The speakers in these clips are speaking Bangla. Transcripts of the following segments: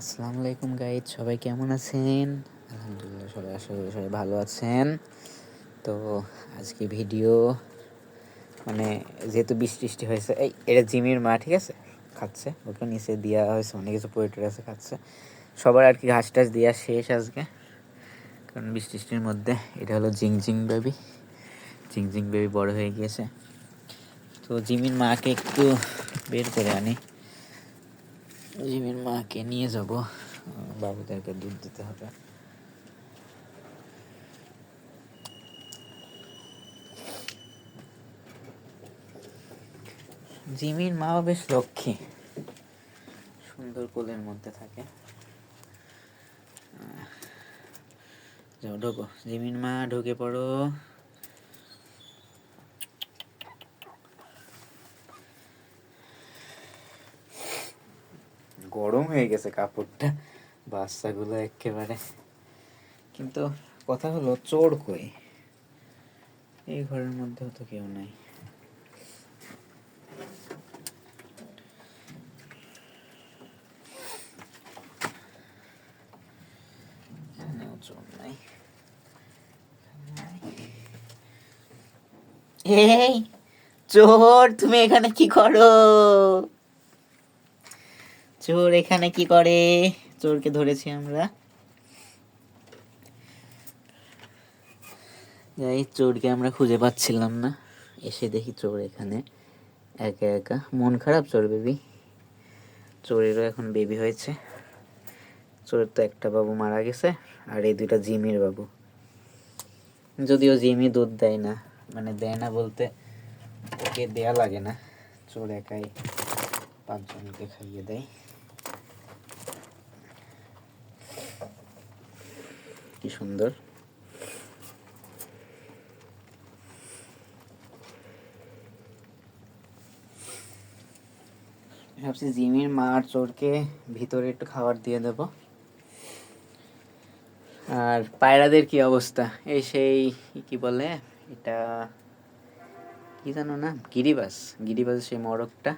আসসালামু আলাইকুম গাইড সবাই কেমন আছেন? আলহামদুলিল্লাহ, সবাই আশা করি সবাই ভালো আছেন। তো আজকে ভিডিও মানে যেহেতু বৃষ্টি হয়েছে, এই এটা জিমির মা, ঠিক আছে? খাচ্ছে, ওকে নিচে দেওয়া হয়েছে, অনেক কিছু পড়ে আছে, খাচ্ছে। সবার আর কি ঘাস টাস দেওয়া শেষ আজকে। কারণ বৃষ্টি টিষ্টির মধ্যে, এটা হলো জিং জিং বেবি জিং জিং বেবি বড় হয়ে গিয়েছে। তো জিমির মাকে একটু বের করে আনি। জিমির মাকে নিয়ে যাব। বাবুদেরকে দুধ দিতে হবে। জিমির মাও বেশ লক্ষ্মী সুন্দর কোলের মধ্যে থাকে। যাও, ঢোকো। জিমির মা, ঢুকে পড়ো। গরম হয়ে গেছে কাপড়টা, বাচ্চাগুলো একেবারে। কিন্তু কথা হলো চোর কই? এই ঘরের মধ্যেও তো কেউ নাই। চোর, তুমি এখানে কি করো? চোর এখানে কি করে? চোরকে ধরেছি আমরা। যাই চোরকে আমরা খুঁজে পাচ্ছিলাম না। এসে দেখি চোর এখানে। একা একা। মন খারাপ চোর বেবি। চোরেরও এখন বেবি হয়েছে। চোরের তো একটা বাবু মারা গেছে, আর এই দুইটা জিমির বাবু। যদিও জিমি দুধ দেয় না মানে দেয় না বলতে ওকে দেয়া লাগে না। চোর একাই পাঁচজনকে খাইয়ে দেয়। কি সুন্দর। ভাবছি জিমির মা আর চোরকে ভিতরে একটু খাবার দিয়ে দেব। আর পায়রাদের কি অবস্থা? এই সেই, কি বলে? এটা কি জানো না? গিরিবাস। গিরিবাস সেই মরকটা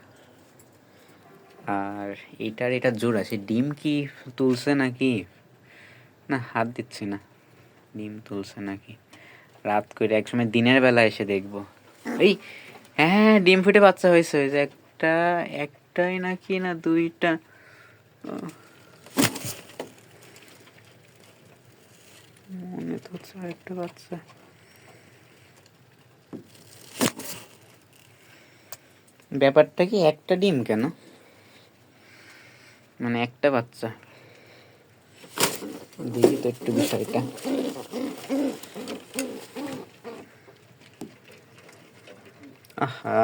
আর এটার এটা জোড়া। সে ডিম কি তুলছে নাকি? না, হাত দিচ্ছি না। ডিম তুলছে নাকি? রাত করে একসময় দিনের বেলা এসে দেখব। এই হ্যাঁ হ্যাঁ ডিম ফুটে বাচ্চা হয়েছে যে একটা, একটাই নাকি না দুইটা? মনে তো একটা বাচ্চা। ব্যাপারটা কি একটা ডিম কেন? মানে একটা বাচ্চা। দেখি তো একটু বিষয়টা। আহা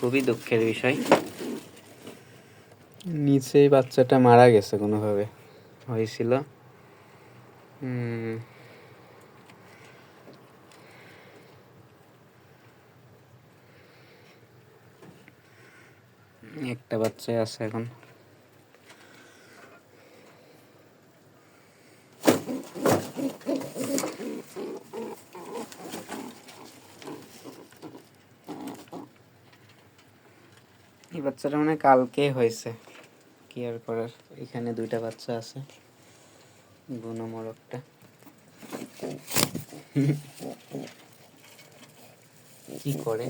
খুবই দুঃখের বিষয়। নিচেই বাচ্চাটা মারা গেছে কোনোভাবে। হয়েছিল। হুম। একটা বাচ্চাই আছে এখন। এই বাচ্চাটা মানে কালকে হয়েছে। কি আর করার? এখানে দুইটা বাচ্চা আছে। বুনো মোরগটা। কি করে?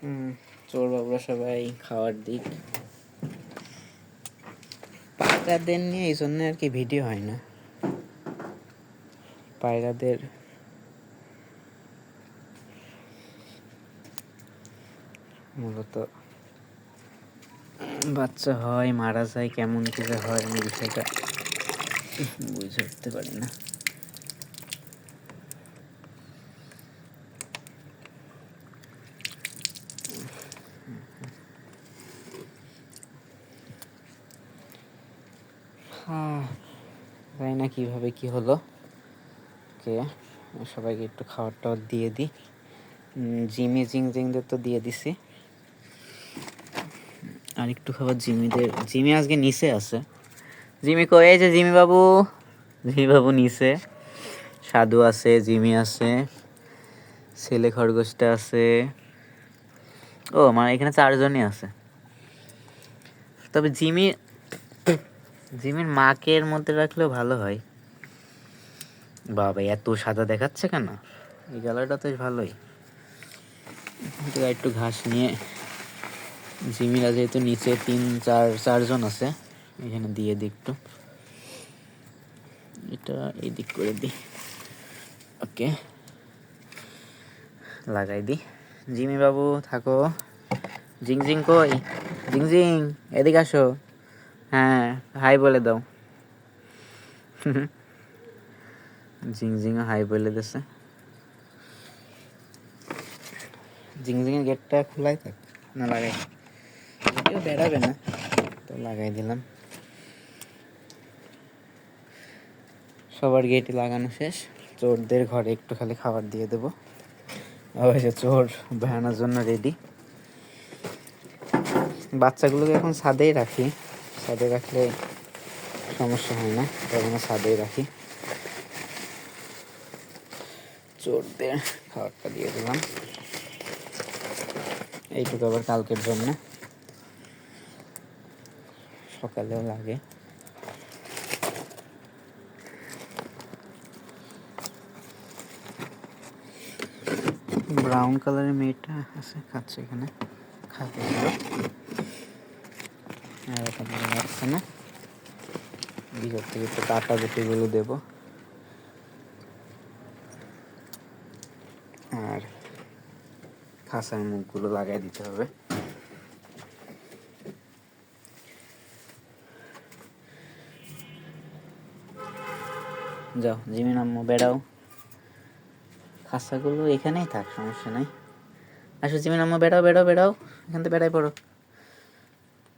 হুম চোর বাবুরা সবাই খাওয়ার দিক। পায়রাদের নিয়ে এই জন্য আর কি ভিডিও হয় না। পায়রাদের মূলত। বাচ্চা হয় মারা যায় কেমন করে হয় আমি বিষয়টা বুঝে উঠতে পারি না। হ্যাঁ, জানি না কীভাবে কি হলো। কে সবাইকে একটু খাবার টাবার দিয়ে দিই। জিমি জিং জিংদের তো দিয়ে দিছি। আর একটু খাবার জিমিদের, জিমি আজকে নিচে আছে। জিমি এই যে জিমি বাবু জিমি বাবু নিচে। সাধু আছে, জিমি আছে, ছেলে খরগোশটা আছে। ও মানে এখানে চারজনই আছে। তবে জিমি, জিমির মাকে এর মধ্যে রাখলেও ভালো হয়। বাবা এত সাদা দেখাচ্ছে কেন? এই কালারটা তো ভালোই। একটু ঘাস নিয়ে জিমিরা যেহেতু নিচে তিন, চার, চারজন আছে, এখানে দিয়ে দিই একটু। এটা এই দিক করে দিই ওকে। লাগাই দিই জিমি বাবু, থাকো। জিং জিং কই? জিং জিং, এদিকে আসো। হ্যাঁ হাই বলে দাও। জিং জিং হাই বলে দিছে। জিং জিংয়ের গেটটা খোলাই থাক। না লাগাই। বেড়াবে না। তো লাগাই দিলাম। সবার গেটই লাগানো শেষ। চোরদের ঘরে একটু খালি খাবার দিয়ে দেবো। অবশ্য চোর বেড়ানোর জন্য রেডি বাচ্চাগুলোকে এখন ছাদেই রাখি। ছাদে রাখলে সমস্যা হয় না তখন ছাদেই রাখি। চোরদের খাবারটা দিয়ে দিলাম। এইটুকু আবার কালকের জন্য। সকালেও লাগে। ব্রাউন কালারের মেয়েটা আছে, খাচ্ছে এখানে। খাবে আর না। ভিতর থেকে একটু কাটা গুটিগুলো দেবো। আর খাসার মুখগুলো লাগাই দিতে হবে। যাও, জিমি নাম্মু বেড়াও। খাসাগুলো এখানেই থাক, সমস্যা নাই। আসো, জিমি নাম্মু বেড়াও বেড়াও বেড়াও। এখান থেকে বেড়াই পড়ো।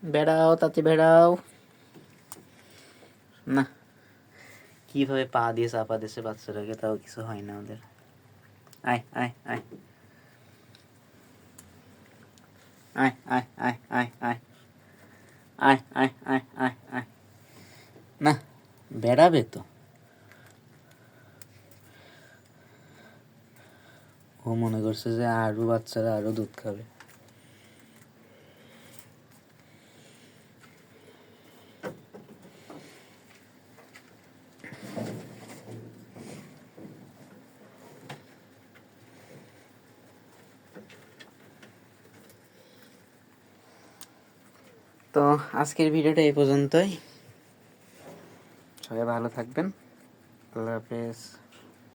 বেড়াও, তাতে বেড়াও। না। কীভাবে পা দিয়ে চাপা দিয়েছে বাচ্চাটাকে, তাও কিছু হয় না ওদের। আয় আয় আয়। আয় আয় আয় আয় আয়। আয় আয় আয় আয় আয়। না, বেড়াবে তো। ও মনে করছে যে আরও বাচ্চারা আরও দুধ খাবে। তো আজকের ভিডিওটা এই পর্যন্তই। সবাই ভালো থাকবেন। আল্লাহ হাফেজ।